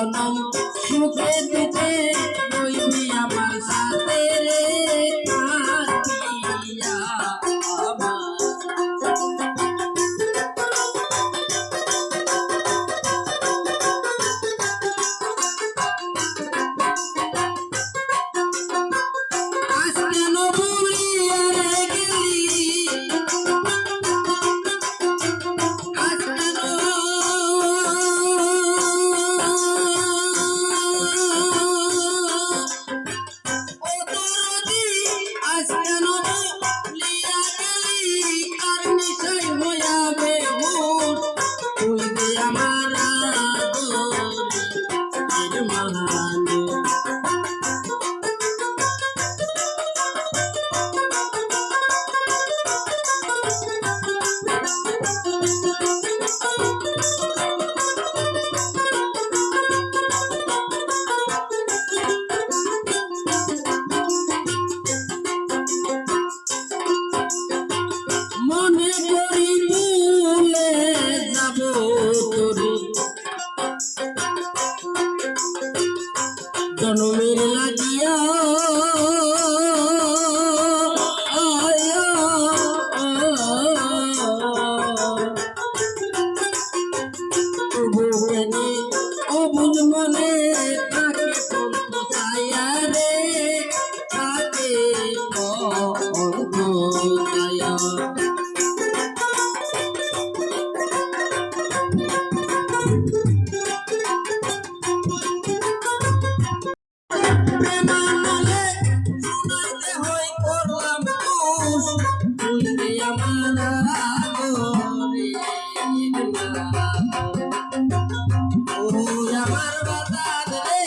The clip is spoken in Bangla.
জনম সুখে দিতে semana জনমের লাগিয়া। অবুজ মনে তাকে কন্ত ছায়া রে তাকে কন্ত ছায়া thank you আমার বাতাস